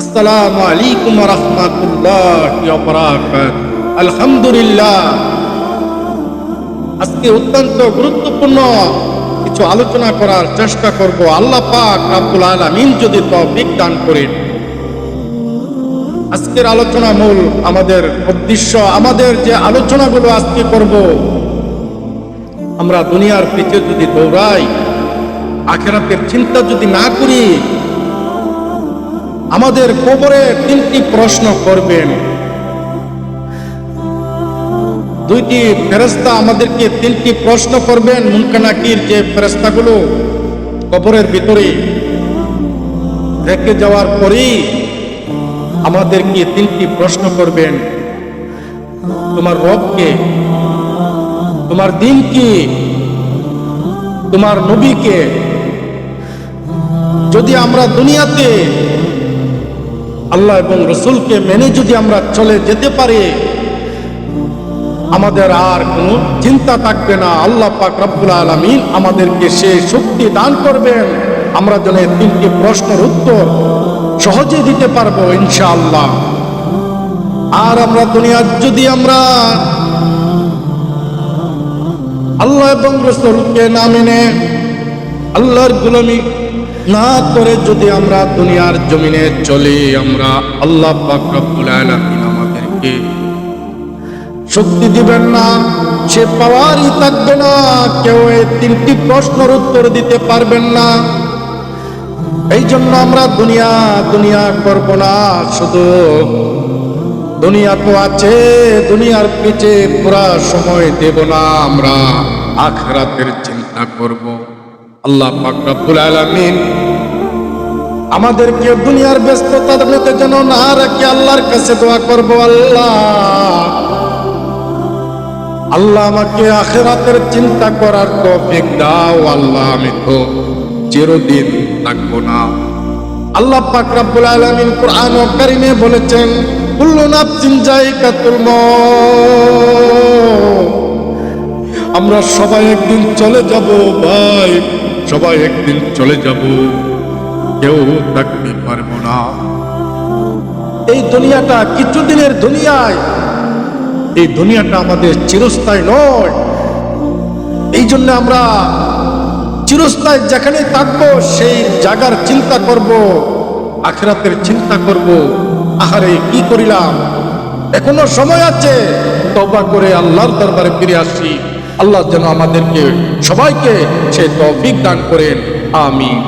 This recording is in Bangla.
আসসালামু আলাইকুম রহমতুল্লাহ আলহামদুলিল্লাহ। আজকে অত্যন্ত গুরুত্বপূর্ণ কিছু আলোচনা করার চেষ্টা করব। আল্লাহ পাক রাব্বুল আলামিন যদি তৌফিক দান করেন। আজকের আলোচনা মূল আমাদের উদ্দেশ্য, আমাদের যে আলোচনাগুলো আজকে করব, আমরা দুনিয়ার পিছে যদি দৌড়াই, আখেরাতের চিন্তা যদি না করি আমাদের কবরে তিনটি প্রশ্ন করবেন। দুইটি ফেরস্তা আমাদেরকে তিনটি প্রশ্ন করবেন মুনকানাকির যে ফেরেস্তাগুলো কবরের ভিতরে রেখে যাওয়ার পরেই আমাদেরকে তিনটি প্রশ্ন করবেন। তোমার রবকে তোমার দিন কি? তোমার নবীকে যদি আমরা দুনিয়াতে আল্লাহ এবং রসুলকে মেনে যদি আমরা চলে যেতে পারি, আমাদের আর কোনো চিন্তা থাকবে না। আল্লাহ পাক রব্বুল আলমিন আমাদেরকে সে শক্তি দান করবেন। আমরা যেন তিনটি প্রশ্নের উত্তর সহজে দিতে পারব ইনশাআল্লাহ। আর আমরা দুনিয়ার যদি আমরা আল্লাহ এবং রসুলকে না মেনে, আল্লাহর গুলামি না করে যদি আমরা দুনিয়ার জমিনে চলি, আমরা আল্লাহ পাক আমাদেরকে শক্তি দিবেন না, সে পাওয়ারই থাকবে না, কেউ এই তিনটি প্রশ্নের উত্তর দিতে পারবেন না। এই জন্য আমরা দুনিয়া দুনিয়া করব না, শুধু দুনিয়া তো আছে, দুনিয়ার পিছে পুরা সময় দেব না, আমরা আখরাতের চিন্তা করব। আল্লাহ পাক রব্বুল আলামিন আমাদেরকে দুনিয়ার ব্যস্ততার মধ্যে যেন না রাখি, আল্লাহর কাছে দোয়া করব, আল্লাহ। আল্লাহ আমাকে আখেরাতের চিন্তা করার তৌফিক দাও, আল্লাহ আমি তো চিরদিন থাকব না। আল্লাহ পাক আলামিন কোরআন ও কারিমে বলেছেন, কুল্লু নাফসিন যায়িকাতুল আমরা সবাই একদিন চলে যাব ভাই। সবাই একদিন চলে যাব। কেউ থাকতে পারব না। এই দুনিয়াটা কিছুদিনের দুনিয়ায়। এই দুনিয়াটা আমাদের চিরস্থায়ী নয়। এই জন্য আমরা চিরস্থায়ী যেখানে থাকব, সেই জায়গার চিন্তা করব, আখরাতের চিন্তা করব। আহারে, কি করিলাম? এখনও সময় আছে। তবা করে আল্লাহর দরবারে ফিরে আসি। আল্লাহ যেন আমাদেরকে সবাইকে সে তৌফিক দান করেন আমিন।